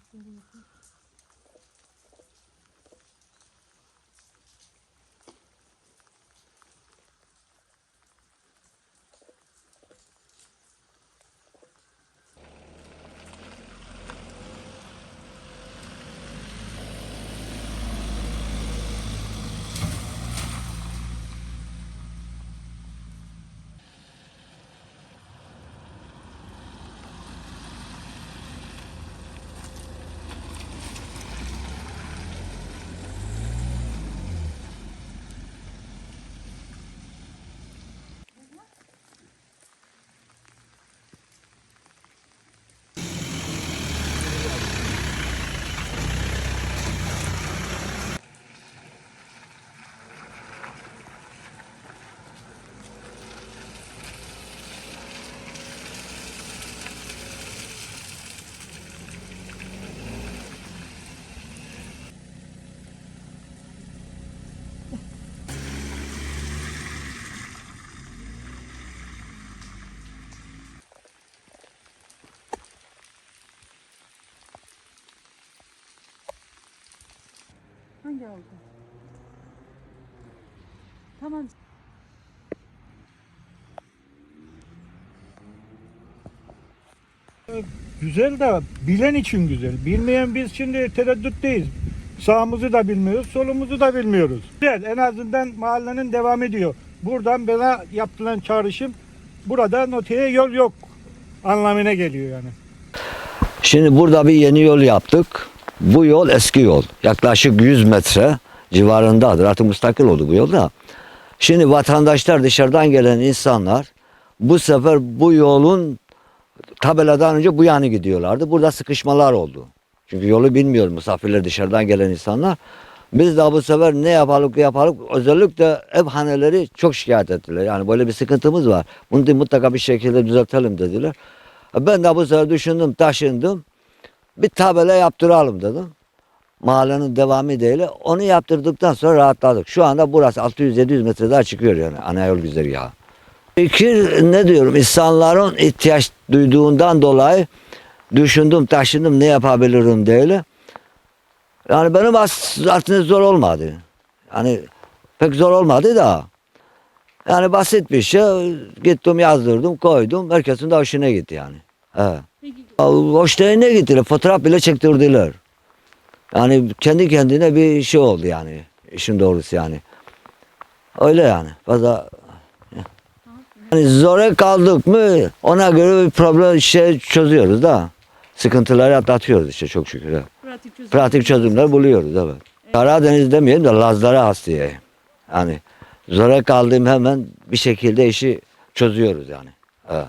Este, Gracias. Hangi oldu? Tamam. Güzel de bilen için güzel. Bilmeyen biz şimdi tereddütteyiz. Sağımızı da bilmiyoruz, solumuzu da bilmiyoruz. Güzel, en azından mahallenin devam ediyor. Buradan bana yapılan çağrışım burada noteye yol yok anlamına geliyor yani. Şimdi burada bir yeni yol yaptık. Bu yol eski yol. Yaklaşık 100 metre civarındadır. Artık müstakil oldu bu yolda. Şimdi vatandaşlar dışarıdan gelen insanlar bu sefer bu yolun tabeladan önce bu yana gidiyorlardı. Burada sıkışmalar oldu. Çünkü yolu bilmiyor misafirler dışarıdan gelen insanlar. Biz de bu sefer ne yapalım yapalım özellikle ev haneleri çok şikayet ettiler. Yani böyle bir sıkıntımız var. Bunu mutlaka bir şekilde düzeltelim dediler. Ben de bu sefer düşündüm taşındım. Bir tabela yaptıralım dedim. Mahallenin devamı değil. Onu yaptırdıktan sonra rahatladık. Şu anda burası 600-700 metre daha çıkıyor yani ana yol güzergahı. Fikir ne diyorum insanların ihtiyaç duyduğundan dolayı düşündüm taşındım ne yapabilirim diye. Yani benim aslında zor olmadı. Yani pek zor olmadı da. Yani basit bir şey. Gittim yazdırdım koydum. Herkesin de hoşuna gitti yani. He. Hoşlarına gittiler. Fotoğraf bile çektirdiler. Yani kendi kendine bir şey oldu yani. işin doğrusu yani. Öyle yani. Fazla yani zora kaldık mı ona göre bir problem şey çözüyoruz da. Sıkıntıları atlatıyoruz işte çok şükür. pratik çözüm. Pratik çözümler buluyoruz evet. Karadeniz demeyelim de Lazlara hastaya. Yani zora kaldığım hemen bir şekilde işi çözüyoruz yani. Evet.